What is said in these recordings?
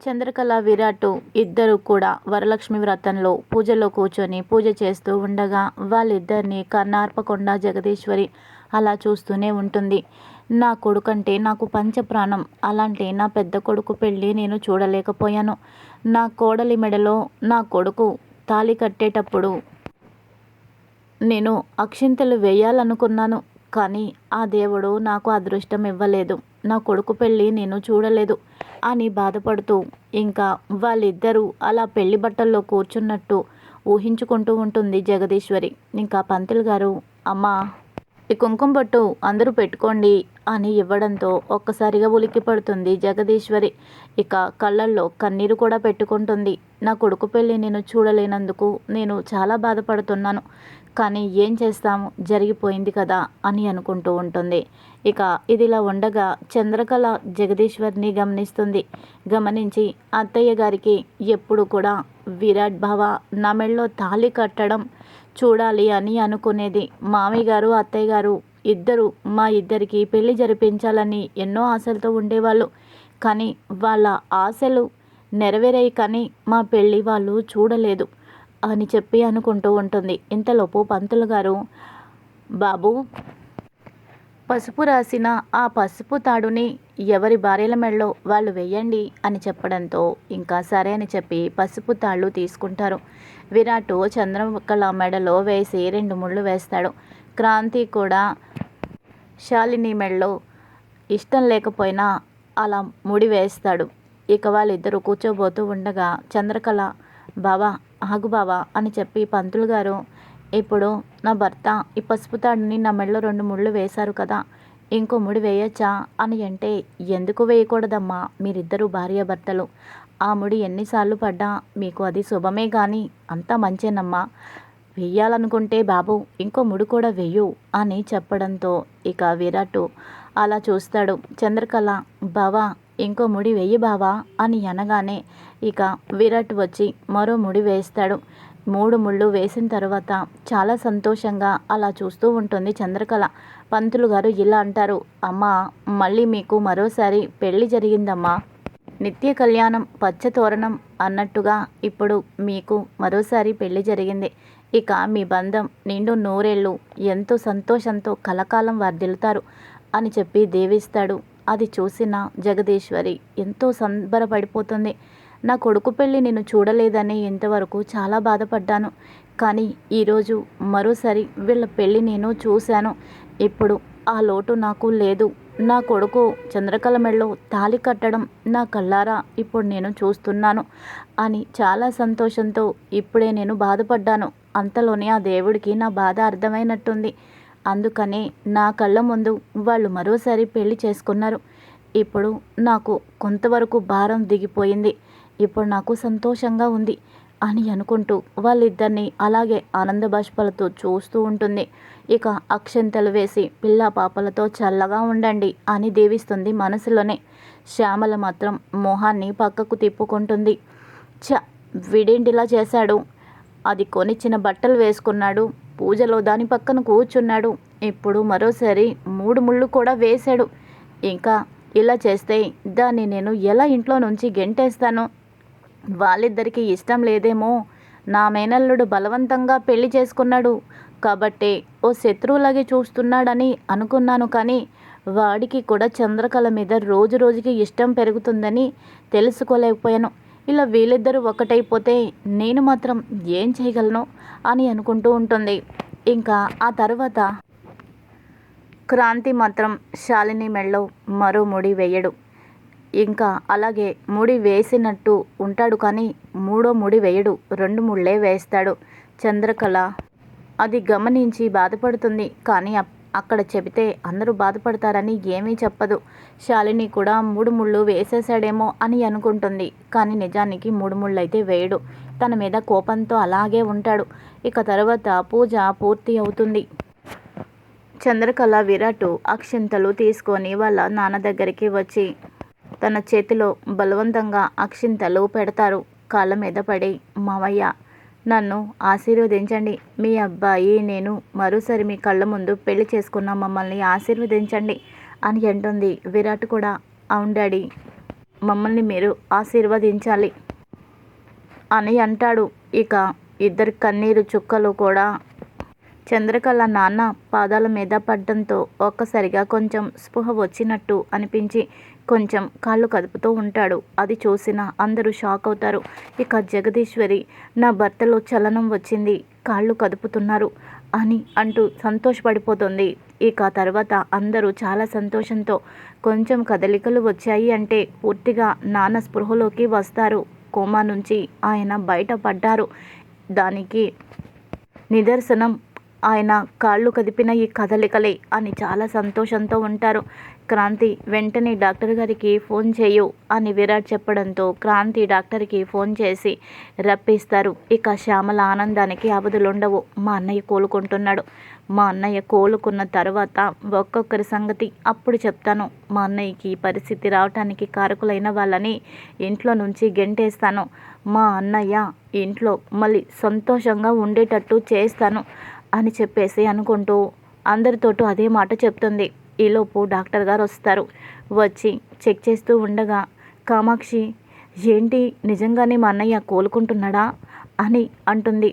చంద్రకళ విరాట్ ఇద్దరు కూడా వరలక్ష్మి వ్రతంలో పూజలో కూర్చొని పూజ చేస్తూ ఉండగా వాళ్ళిద్దరిని కన్నార్పకుండా జగదీశ్వరి అలా చూస్తూనే ఉంటుంది. నా కొడుకంటే నాకు పంచప్రాణం అలాంటి నా పెద్ద కొడుకు పెళ్ళి నేను చూడలేకపోయాను. నా కోడలి మెడలో నా కొడుకు తాళి కట్టేటప్పుడు నేను అక్షింతలు వేయాలనుకున్నాను కానీ ఆ దేవుడు నాకు అదృష్టం ఇవ్వలేదు. నా కొడుకు పెళ్ళి నేను చూడలేదు. అని బాధపడుతూ ఇంకా వాళ్ళిద్దరూ అలా పెళ్ళి బట్టల్లో కూర్చున్నట్టు ఊహించుకుంటూ ఉంటుంది జగదీశ్వరి. ఇంకా పంతులు గారు అమ్మా ఈ కుంకుమ బొట్టు అందరూ పెట్టుకోండి అని ఇవ్వడంతో ఒక్కసారిగా ఉలిక్కి పడుతుంది జగదీశ్వరి. ఇక కళ్ళల్లో కన్నీరు కూడా పెట్టుకుంటుంది. నా కొడుకు పెళ్ళి నేను చూడలేనందుకు నేను చాలా బాధపడుతున్నాను. కానీ ఏం చేస్తాము జరిగిపోయింది కదా అని అనుకుంటూ ఉంటుంది. ఇక ఇదిలా ఉండగా చంద్రకళ జగదీశ్వర్ని గమనిస్తుంది. గమనించి అత్తయ్య గారికి ఎప్పుడు కూడా విరాట్ భావ నా మెళ్ళో తాళి కట్టడం చూడాలి అని అనుకునేది. మామయ్య గారు అత్తయ్య గారు ఇద్దరు మా ఇద్దరికి పెళ్ళి జరిపించాలని ఎన్నో ఆశలతో ఉండేవాళ్ళు. కానీ వాళ్ళ ఆశలు నెరవేరాయి కానీ మా పెళ్ళి వాళ్ళు చూడలేదు అని చెప్పి అనుకుంటూ ఉంటుంది. ఇంతలోపు పంతులు గారు బాబు పసుపు రాసిన ఆ పసుపు తాడుని ఎవరి భార్యల మెడలో వాళ్ళు వెయ్యండి అని చెప్పడంతో ఇంకా సరే అని చెప్పి పసుపు తాళ్ళు తీసుకుంటారు. విరాట్ చంద్రకళ మెడలో వేసి రెండు ముళ్ళు వేస్తాడు. క్రాంతి కూడా శాలిని మెడలో ఇష్టం లేకపోయినా అలా ముడి వేస్తాడు. ఇక వాళ్ళిద్దరూ కూర్చోబోతూ ఉండగా చంద్రకళ బావా ఆగు బావా అని చెప్పి పంతులు గారు ఇప్పుడు నా భర్త ఈ పసుపు తాడిని నా మెడలో రెండు ముళ్ళు వేశారు కదా ఇంకో ముడి వేయచ్చా? అని అంటే ఎందుకు వేయకూడదమ్మా? మీరిద్దరూ భార్యాభర్తలు. ఆ ముడి ఎన్నిసార్లు పడ్డా? మీకు అది శుభమే కానీ అంతా మంచేనమ్మా. వెయ్యాలనుకుంటే బాబు ఇంకో ముడి కూడా వెయ్యు అని చెప్పడంతో ఇక విరాట్ అలా చూస్తాడు. చంద్రకళ బావా ఇంకో ముడి వెయ్యి బావా అని అనగానే ఇక విరాట్ వచ్చి మరో ముడి వేస్తాడు. మూడు ముళ్ళు వేసిన తర్వాత చాలా సంతోషంగా అలా చూస్తూ ఉంటుంది చంద్రకళ. పంతులు గారు ఇలా అంటారు అమ్మా మళ్ళీ మీకు మరోసారి పెళ్ళి జరిగిందమ్మా. నిత్య కళ్యాణం పచ్చ తోరణం అన్నట్టుగా ఇప్పుడు మీకు మరోసారి పెళ్ళి జరిగింది. ఇక మీ బంధం నిండు నూరేళ్ళు ఎంతో సంతోషంతో కలకాలం వర్ధిల్లుతారు అని చెప్పి దేవిస్తాడు. అది చూసిన జగదీశ్వరి ఎంతో సంబరపడిపోతుంది. నా కొడుకు పెళ్ళి నేను చూడలేదని ఇంతవరకు చాలా బాధపడ్డాను. కానీ ఈరోజు మరోసారి వీళ్ళ పెళ్ళి నేను చూశాను. ఇప్పుడు ఆ లోటు నాకు లేదు. నా కొడుకు చంద్రకళ మెళ్ళలో తాళి కట్టడం నా కళ్ళారా? ఇప్పుడు నేను చూస్తున్నాను అని చాలా సంతోషంతో ఇప్పుడే నేను బాధపడ్డాను. అంతలోనే ఆ దేవుడికి నా బాధ అర్థమైనట్టుంది. అందుకనే నా కళ్ళ ముందు వాళ్ళు మరోసారి పెళ్ళి చేసుకున్నారు. ఇప్పుడు నాకు కొంతవరకు భారం దిగిపోయింది. ఇప్పుడు నాకు సంతోషంగా ఉంది అని అనుకుంటూ వాళ్ళిద్దరిని అలాగే ఆనంద బాష్పాలతో చూస్తూ ఉంటుంది. ఇక అక్షంతలు వేసి పిల్ల పాపలతో చల్లగా ఉండండి అని దేవిస్తుంది మనసులోనే. శ్యామల మాత్రం మొహాన్ని పక్కకు తిప్పుకుంటుంది. చ విడేంటిలా చేశాడు? అది కొనిచ్చిన బట్టలు వేసుకున్నాడు. పూజలో దాని పక్కన కూర్చున్నాడు. ఇప్పుడు మరోసారి మూడు ముళ్ళు కూడా వేశాడు. ఇంకా ఇలా చేస్తే దాన్ని నేను ఎలా ఇంట్లో నుంచి గెంటేస్తాను? వాళ్ళిద్దరికీ ఇష్టం లేదేమో. నా మేనల్లుడు బలవంతంగా పెళ్ళి చేసుకున్నాడు. కాబట్టి ఓ శత్రువులాగే చూస్తున్నాడని అనుకున్నాను కానీ వాడికి కూడా చంద్రకళ మీద రోజు రోజుకి ఇష్టం పెరుగుతుందని తెలుసుకోలేకపోయాను. ఇలా వీళ్ళిద్దరూ ఒకటైపోతే నేను మాత్రం ఏం చేయగలను అని అనుకుంటూ ఉంటుంది. ఇంకా ఆ తర్వాత క్రాంతి మాత్రం శాలిని మెళ్ళో మరో ముడి వేయడు. ఇంకా అలాగే ముడి వేసినట్టు ఉంటాడు కానీ మూడో ముడి వేయడు రెండు ముళ్ళే వేస్తాడు. చంద్రకళ అది గమనించి బాధపడుతుంది కానీ అక్కడ చెబితే అందరూ బాధపడతారని ఏమీ చెప్పదు. శాలిని కూడా మూడు ముళ్ళు వేసేసాడేమో అని అనుకుంటుంది కానీ నిజానికి మూడు ముళ్ళు అయితే వేయడు. తన మీద కోపంతో అలాగే ఉంటాడు. ఇక తర్వాత పూజ పూర్తి అవుతుంది. చంద్రకళ విరాటు అక్షింతలు తీసుకొని వాళ్ళ నాన్న దగ్గరికి వచ్చి తన చేతిలో బలవంతంగా అక్షింతలు పెడతారు. కాళ్ళ మీద పడి మావయ్య నన్ను ఆశీర్వదించండి. మీ అబ్బాయి నేను మరోసారి మీ కళ్ళ ముందు పెళ్ళి చేసుకున్న మమ్మల్ని ఆశీర్వదించండి అని అంటుంది విరాట్ కూడా. అవును డాడీ మమ్మల్ని మీరు ఆశీర్వదించాలి అని అంటాడు. ఇక ఇద్దరు కన్నీరు చుక్కలు కూడా చంద్రకళ నాన్న పాదాల మీద పడ్డంతో ఒక్కసారిగా కొంచెం స్పృహ వచ్చినట్టు అనిపించి కొంచెం కాళ్ళు కదుపుతూ ఉంటాడు. అది చూసిన అందరూ షాక్ అవుతారు. ఇక జగదీశ్వరి నా భర్తలో చలనం వచ్చింది. కాళ్ళు కదుపుతున్నారు అని అంటూ సంతోషపడిపోతుంది. ఇక తర్వాత అందరూ చాలా సంతోషంతో కొంచెం కదలికలు వచ్చాయి అంటే పూర్తిగా నాన్న స్పృహలోకి వస్తారు. కోమా నుంచి ఆయన బయటపడ్డారు. దానికి నిదర్శనం ఆయన కాళ్ళు కదిపిన ఈ కదలికలే అని చాలా సంతోషంతో ఉంటారు. క్రాంతి వెంటనే డాక్టర్ గారికి ఫోన్ చేయు అని విరాట్ చెప్పడంతో క్రాంతి డాక్టర్కి ఫోన్ చేసి రప్పిస్తారు. ఇక శ్యామల ఆనందానికి అవధులుండవు. మా అన్నయ్య కోలుకుంటున్నాడు. మా అన్నయ్య కోలుకున్న తర్వాత ఒక్కొక్కరి సంగతి అప్పుడు చెప్తాను. మా అన్నయ్యకి పరిస్థితి రావటానికి కారకులైన వాళ్ళని ఇంట్లో నుంచి గెంటేస్తాను. మా అన్నయ్య ఇంట్లో మళ్ళీ సంతోషంగా ఉండేటట్టు చేస్తాను. అని చెప్పేసి అనుకుంటూ అందరితోటూ అదే మాట చెప్తుంది. ఈలోపు డాక్టర్ గారు వస్తారు. వచ్చి చెక్ చేస్తూ ఉండగా కామాక్షి ఏంటి నిజంగానే మా అన్నయ్య కోలుకుంటున్నాడా? అని అంటుంది.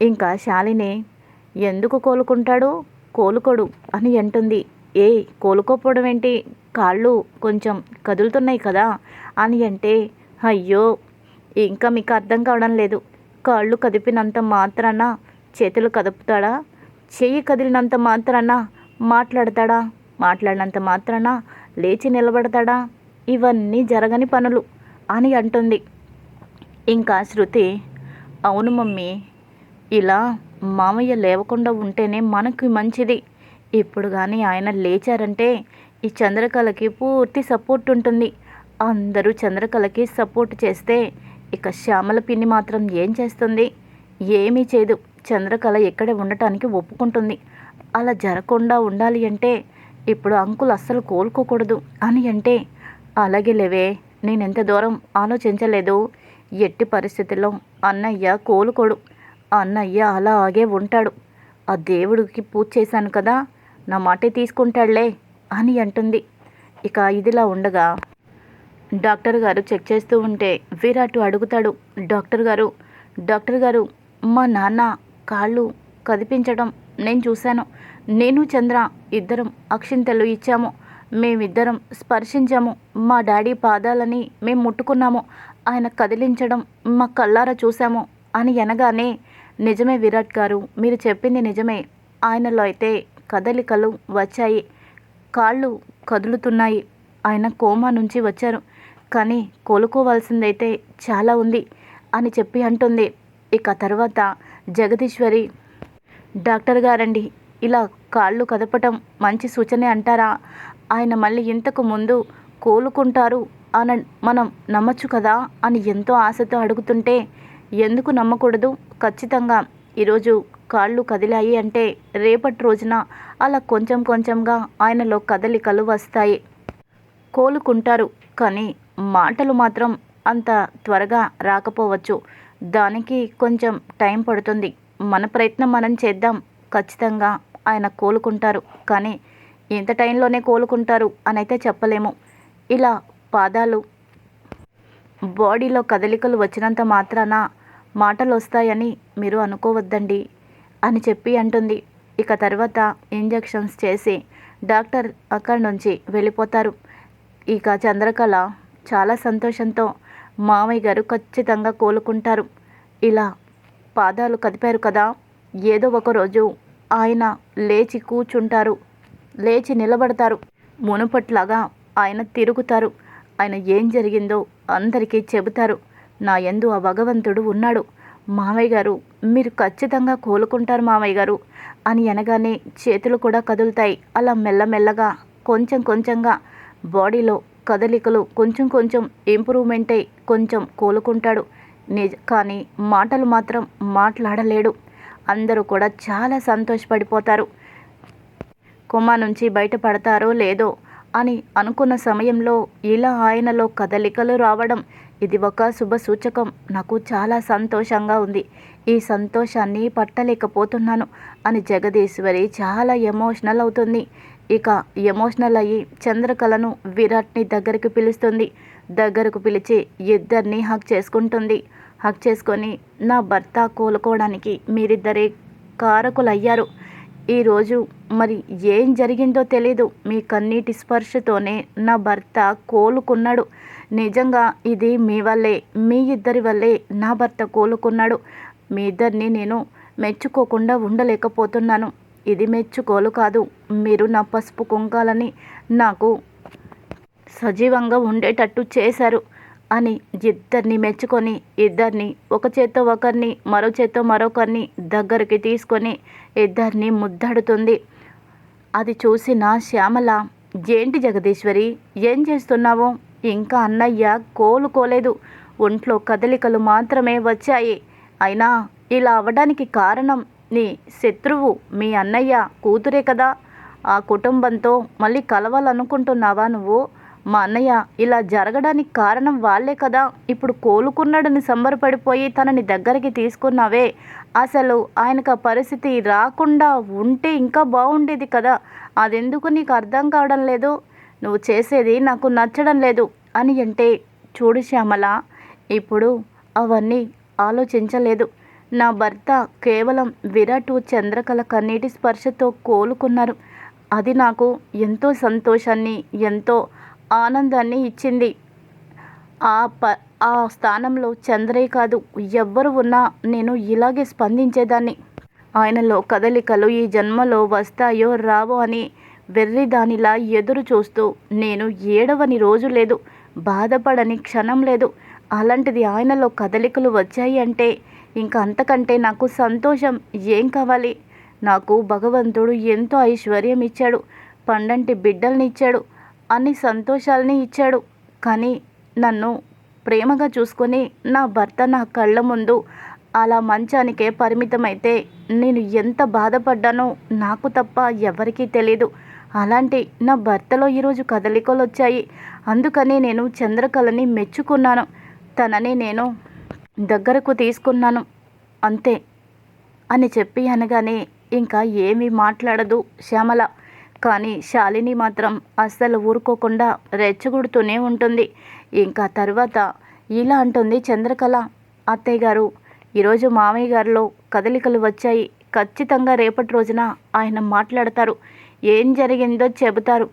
ఇంకా శాలిని ఎందుకు కోలుకుంటాడు? కోలుకోడు అని అంటుంది. ఏ కోలుకోపోవడం ఏంటి? కాళ్ళు కొంచెం కదులుతున్నాయి కదా అని అంటే అయ్యో ఇంకా మీకు అర్థం కావడం లేదు. కాళ్ళు కదిపినంత మాత్రాన చేతులు కదుపుతాడా? చెయ్యి కదిలినంత మాత్రాన మాట్లాడతాడా? మాట్లాడినంత మాత్రాన లేచి నిలబడతాడా? ఇవన్నీ జరగని పనులు అని అంటుంది. ఇంకా శృతి అవును మమ్మీ ఇలా మామయ్య లేవకుండా ఉంటేనే మనకి మంచిది. ఇప్పుడు కానీ ఆయన లేచారంటే ఈ చంద్రకళకి పూర్తి సపోర్ట్ ఉంటుంది. అందరూ చంద్రకళకి సపోర్ట్ చేస్తే ఇక శ్యామల పిన్ని మాత్రం ఏం చేస్తుంది? ఏమీ చేయదు. చంద్రకళ ఇక్కడే ఉండటానికి ఒప్పుకుంటుంది. అలా జరగకుండా ఉండాలి అంటే ఇప్పుడు అంకుల్ అస్సలు కోలుకోకూడదు అని అంటే అలాగే లేవే నేను ఎంత దూరం ఆలోచించలేదు. ఎట్టి పరిస్థితుల్లో అన్నయ్య కోలుకోడు. అన్నయ్య అలాగే ఉంటాడు. ఆ దేవుడికి పూజ చేశాను కదా నా మాటే తీసుకుంటాడులే అని అంటుంది. ఇక ఇదిలా ఉండగా డాక్టర్ గారు చెక్ చేస్తూ ఉంటే విరాటు అడుగుతాడు డాక్టర్ గారు డాక్టర్ గారు మా నాన్న కాళ్ళు కదిపించడం నేను చూశాను. నేను చంద్ర ఇద్దరం అక్షింతలు ఇచ్చాము. మేమిద్దరం స్పర్శించాము. మా డాడీ పాదాలని మేము ముట్టుకున్నాము. ఆయన కదిలించడం మా కళ్ళారా చూసాము అని అనగానే నిజమే విరాట్ గారు మీరు చెప్పింది నిజమే. ఆయనలో అయితే కదలికలు వచ్చాయి. కాళ్ళు కదులుతున్నాయి. ఆయన కోమా నుంచి వచ్చారు. కానీ కోలుకోవాల్సిందైతే చాలా ఉంది అని చెప్పి అంటుంది. ఇక తర్వాత జగదీశ్వరి. డాక్టర్ గారండి ఇలా కాళ్ళు కదపటం మంచి సూచనే అంటారా? ఆయన మళ్ళీ ఇంతకు ముందు కోలుకుంటారు అని మనం నమ్మచ్చు కదా అని ఎంతో ఆశతో అడుగుతుంటే ఎందుకు నమ్మకూడదు? ఖచ్చితంగా ఈరోజు కాళ్ళు కదిలాయి అంటే రేపటి రోజున అలా కొంచెం కొంచెంగా ఆయనలో కదలికలు వస్తాయి. కోలుకుంటారు కానీ మాటలు మాత్రం అంత త్వరగా రాకపోవచ్చు. దానికి కొంచెం టైం పడుతుంది. మన ప్రయత్నం మనం చేద్దాం. ఖచ్చితంగా ఆయన కోలుకుంటారు. కానీ ఇంత టైంలోనే కోలుకుంటారు అని అయితే చెప్పలేము. ఇలా పాదాలు బాడీలో కదలికలు వచ్చినంత మాత్రాన మాటలు వస్తాయని మీరు అనుకోవద్దండి అని చెప్పి అంటుంది. ఇక తర్వాత ఇంజెక్షన్స్ చేసి డాక్టర్ అక్కడి నుంచి వెళ్ళిపోతారు. ఇక చంద్రకళ చాలా సంతోషంతో మామయ్య గారు ఖచ్చితంగా కోలుకుంటారు. ఇలా పాదాలు కదిపారు కదా ఏదో ఒకరోజు ఆయన లేచి కూర్చుంటారు లేచి నిలబడతారు. మునుపట్లాగా ఆయన తిరుగుతారు. ఆయన ఏం జరిగిందో అందరికీ చెబుతారు. నా ఎందు ఆ భగవంతుడు ఉన్నాడు. మామయ్య గారు మీరు ఖచ్చితంగా కోలుకుంటారు మామయ్య గారు అని అనగానే చేతులు కూడా కదులుతాయి. అలా మెల్లమెల్లగా కొంచెం కొంచెంగా బాడీలో కదలికలు కొంచెం కొంచెం ఇంప్రూవ్మెంట్ కొంచెం కోలుకుంటాడు. నిజ కానీ మాటలు మాత్రం మాట్లాడలేడు. అందరూ కూడా చాలా సంతోషపడిపోతారు. కొమ్మ నుంచి బయటపడతారో లేదో అని అనుకున్న సమయంలో ఇలా ఆయనలో కదలికలు రావడం ఇది ఒక శుభ సూచకం. నాకు చాలా సంతోషంగా ఉంది. ఈ సంతోషాన్ని పట్టలేకపోతున్నాను అని జగదీశ్వరి చాలా ఎమోషనల్ అవుతుంది. ఇక ఎమోషనల్ అయ్యి చంద్రకళను విరాట్ని దగ్గరికి పిలుస్తుంది. దగ్గరకు పిలిచి ఇద్దరిని హక్ చేసుకుంటుంది. హక్ చేసుకొని నా భర్త కోలుకోవడానికి మీరిద్దరే కారకులయ్యారు. ఈరోజు మరి ఏం జరిగిందో తెలీదు. మీ కన్నీటి స్పర్శతోనే నా భర్త కోలుకున్నాడు. నిజంగా ఇది మీ వల్లే మీ ఇద్దరి వల్లే నా భర్త కోలుకున్నాడు. మీ ఇద్దరిని నేను మెచ్చుకోకుండా ఉండలేకపోతున్నాను. ఇది మెచ్చుకోలు కాదు. మీరు నా పసుపు కుంకాలని నాకు సజీవంగా ఉండేటట్టు చేశారు అని ఇద్దరిని మెచ్చుకొని ఇద్దరిని ఒక చేత్తో ఒకరిని మరో చేత్తో మరొకరిని దగ్గరికి తీసుకొని ఇద్దరిని ముద్దాడుతుంది. అది చూసిన శ్యామల ఏంటి జగదీశ్వరి ఏం చేస్తున్నావు? ఇంకా అన్నయ్య కోలుకోలేదు. ఒంట్లో కదలికలు మాత్రమే వచ్చాయి. అయినా ఇలా అవ్వడానికి కారణం నీ శత్రువు మీ అన్నయ్య కూతురే కదా. ఆ కుటుంబంతో మళ్ళీ కలవాలనుకుంటున్నావా నువ్వు? మా అన్నయ్య ఇలా జరగడానికి కారణం వాళ్ళే కదా. ఇప్పుడు కోలుకున్నాడని సంబరపడిపోయి తనని దగ్గరికి తీసుకున్నావే. అసలు ఆయనకు ఆ పరిస్థితి రాకుండా ఉంటే ఇంకా బాగుండేది కదా. అదెందుకు నీకు అర్థం కావడం లేదు? నువ్వు చేసేది నాకు నచ్చడం లేదు అని అంటే చూడు శ్యామల ఇప్పుడు అవన్నీ ఆలోచించలేదు. నా భర్త కేవలం విరాటు చంద్రకళ కన్నీటి స్పర్శతో కోలుకున్నారు. అది నాకు ఎంతో సంతోషాన్ని ఎంతో ఆనందాన్ని ఇచ్చింది. ఆ ప ఆ స్థానంలో చంద్రయ్య కాదు ఎవ్వరు ఉన్నా నేను ఇలాగే స్పందించేదాన్ని. ఆయనలో కదలికలు ఈ జన్మలో వస్తాయో రావో అని వెర్రి దానిలా ఎదురు చూస్తూ నేను ఏడవని రోజు లేదు బాధపడని క్షణం లేదు. అలాంటిది ఆయనలో కదలికలు వచ్చాయి అంటే ఇంకా అంతకంటే నాకు సంతోషం. ఏం కావాలి? నాకు భగవంతుడు ఎంతో ఐశ్వర్యం ఇచ్చాడు. పండంటి బిడ్డల్ని ఇచ్చాడు. అన్ని సంతోషాలని ఇచ్చాడు. కానీ నన్ను ప్రేమగా చూసుకొని నా భర్త నా కళ్ళ ముందు అలా మంచానికే పరిమితమైతే నేను ఎంత బాధపడ్డానో నాకు తప్ప ఎవరికీ తెలీదు. అలాంటి నా భర్తలో ఈరోజు కదలికలు వచ్చాయి అందుకని నేను చంద్రకళని మెచ్చుకున్నాను. తనని నేను దగ్గరకు తీసుకున్నాను. అంతే అని చెప్పి అనగానే ఇంకా ఏమీ మాట్లాడదు శ్యామల. కానీ శాలిని మాత్రం అస్సలు ఊరుకోకుండా రెచ్చగొడుతూనే ఉంటుంది. ఇంకా తర్వాత ఇలా అంటుంది చంద్రకళ. అత్తయ్య గారు ఈరోజు మామయ్య గారిలో కదలికలు వచ్చాయి. ఖచ్చితంగా రేపటి రోజున ఆయన మాట్లాడతారు. ఏం జరిగిందో చెబుతారు.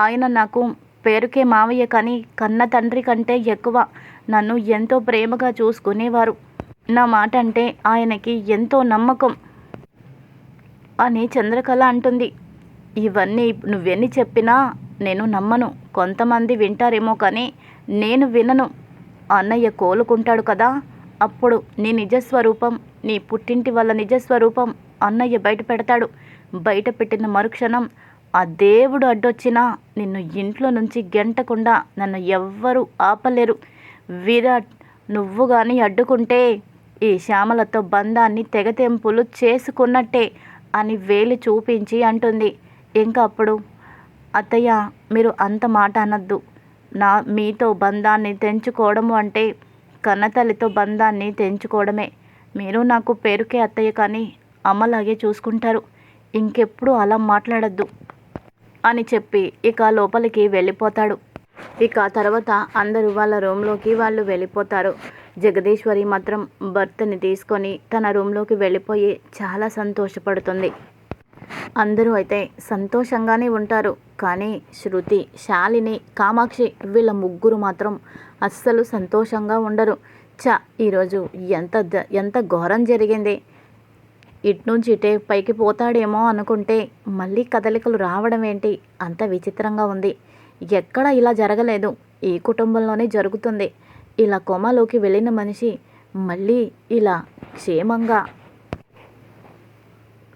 ఆయన నాకు పేరుకే మావయ్య కానీ కన్న తండ్రి కంటే ఎక్కువ. నన్ను ఎంతో ప్రేమగా చూసుకునేవారు. నా మాట అంటే ఆయనకి ఎంతో నమ్మకం అని చంద్రకళ అంటుంది. ఇవన్నీ నువ్వెన్ని చెప్పినా నేను నమ్మను. కొంతమంది వింటారేమో కానీ నేను వినను. అన్నయ్య కోలుకుంటాడు కదా. అప్పుడు నీ నిజస్వరూపం నీ పుట్టింటి వాళ్ళ నిజస్వరూపం అన్నయ్య బయట పెడతాడు. బయట పెట్టిన మరుక్షణం ఆ దేవుడు అడ్డొచ్చినా నిన్ను ఇంట్లో నుంచి గెంటకుండా నన్ను ఎవ్వరూ ఆపలేరు. విరాట్ నువ్వు కానీ అడ్డుకుంటే ఈ శ్యామలతో బంధాన్ని తెగతెంపులు చేసుకున్నట్టే అని వేలు చూపించి అంటుంది. ఇంకా అప్పుడు అత్తయ్య మీరు అంత మాట అనద్దు. నా మీతో బంధాన్ని తెంచుకోవడము అంటే కన్నతల్లితో బంధాన్ని తెంచుకోవడమే. మీరు నాకు పేరుకే అత్తయ్య కానీ అమ్మలాగే చూసుకుంటారు. ఇంకెప్పుడు అలా మాట్లాడద్దు అని చెప్పి ఇక లోపలికి వెళ్ళిపోతాడు. ఇక తర్వాత అందరూ వాళ్ళ రూమ్లోకి వాళ్ళు వెళ్ళిపోతారు. జగదీశ్వరి మాత్రం భర్తని తీసుకొని తన రూమ్లోకి వెళ్ళిపోయి చాలా సంతోషపడుతుంది. అందరూ అయితే సంతోషంగానే ఉంటారు. కానీ శృతి శాలిని కామాక్షి వీళ్ళ ముగ్గురు మాత్రం అస్సలు సంతోషంగా ఉండరు. చ ఈరోజు ఎంత ద- ఎంత ఘోరం జరిగింది. ఇటు నుంచి ఇటే పైకి పోతాడేమో అనుకుంటే మళ్ళీ కదలికలు రావడం ఏంటి? అంత విచిత్రంగా ఉంది. ఎక్కడ ఇలా జరగలేదు. ఈ కుటుంబంలోనే జరుగుతుంది. ఇలా కోమాలోకి వెళ్ళిన మనిషి మళ్ళీ ఇలా క్షేమంగా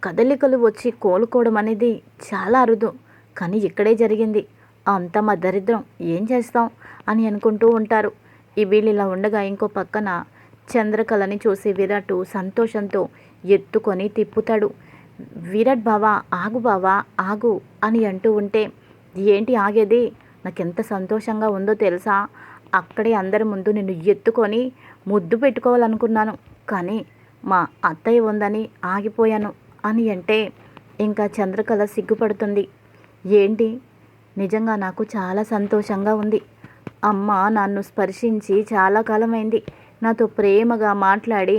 కదలికలు వచ్చి కోలుకోవడం అనేది చాలా అరుదు. కానీ ఇక్కడే జరిగింది. అంత మా దరిద్రం. ఏం చేస్తాం? అని అనుకుంటూ ఉంటారు. ఈ వీళ్ళు ఇలా ఉండగా ఇంకో పక్కన చంద్రకళని చూసి విరాట్ సంతోషంతో ఎత్తుకొని తిప్పుతాడు. విరాట్ బావా ఆగు బావా ఆగు అని అంటూ ఉంటే ఏంటి ఆగేది? నాకెంత సంతోషంగా ఉందో తెలుసా? అక్కడే అందరి ముందు నిన్ను ఎత్తుకొని ముద్దు పెట్టుకోవాలనుకున్నాను. కానీ మా అత్తయ్య ఉందని ఆగిపోయాను అని అంటే ఇంకా చంద్రకళ సిగ్గుపడుతుంది. ఏంటి? నిజంగా నాకు చాలా సంతోషంగా ఉంది. అమ్మ నన్ను స్పర్శించి చాలా కాలమైంది. నాతో ప్రేమగా మాట్లాడి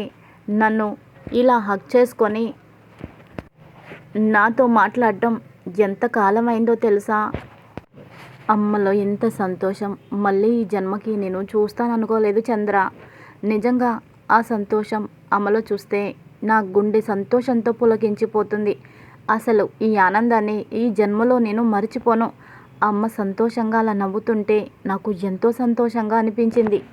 నన్ను ఇలా హక్ చేసుకొని నాతో మాట్లాడడం ఎంత కాలమైందో తెలుసా? అమ్మలో ఎంత సంతోషం. మళ్ళీ ఈ జన్మకి నేను చూస్తాననుకోలేదు చంద్ర. నిజంగా ఆ సంతోషం అమ్మలో చూస్తే నా గుండె సంతోషంతో పులకించిపోతుంది. అసలు ఈ ఆనందాన్ని ఈ జన్మలో నేను మర్చిపోను. అమ్మ సంతోషంగా అలా నవ్వుతుంటే నాకు ఎంతో సంతోషంగా అనిపించింది.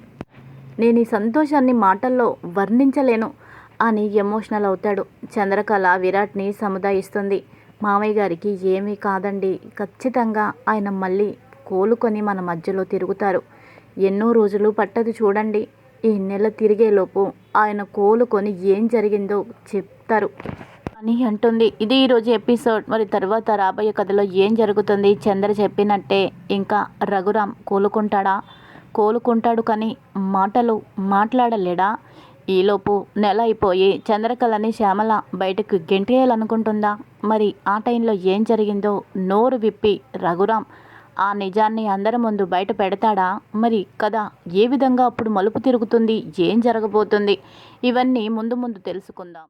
నేను ఈ సంతోషాన్ని మాటల్లో వర్ణించలేను. అని ఎమోషనల్ అవుతాడు. చంద్రకళ విరాట్ని సముదాయిస్తుంది. మామయ్య గారికి ఏమీ కాదండి. ఖచ్చితంగా ఆయన మళ్ళీ కోలుకొని మన మధ్యలో తిరుగుతారు. ఎన్నో రోజులు పట్టదు చూడండి. ఈ నెల తిరిగేలోపు ఆయన కోలుకొని ఏం జరిగిందో చెప్తారు. అని అంటుంది. ఇది ఈరోజు ఎపిసోడ్. మరి తర్వాత రాబోయే కథలో ఏం జరుగుతుంది? చంద్ర చెప్పినట్టే ఇంకా రఘురామ్ కోలుకుంటాడా? కోలుకుంటాడు కానీ మాటలు మాట్లాడలేడా? ఈలోపు నెల అయిపోయి చంద్రకళని శ్యామల బయటకు గెంటేయాలనుకుంటుందా? మరి ఆ టైంలో ఏం జరిగిందో నోరు విప్పి రఘురామ్ ఆ నిజాన్ని అందరి ముందు బయట పెడతాడా? మరి కదా ఏ విధంగా అప్పుడు మలుపు తిరుగుతుంది? ఏం జరగబోతుంది? ఇవన్నీ ముందు ముందు తెలుసుకుందాం.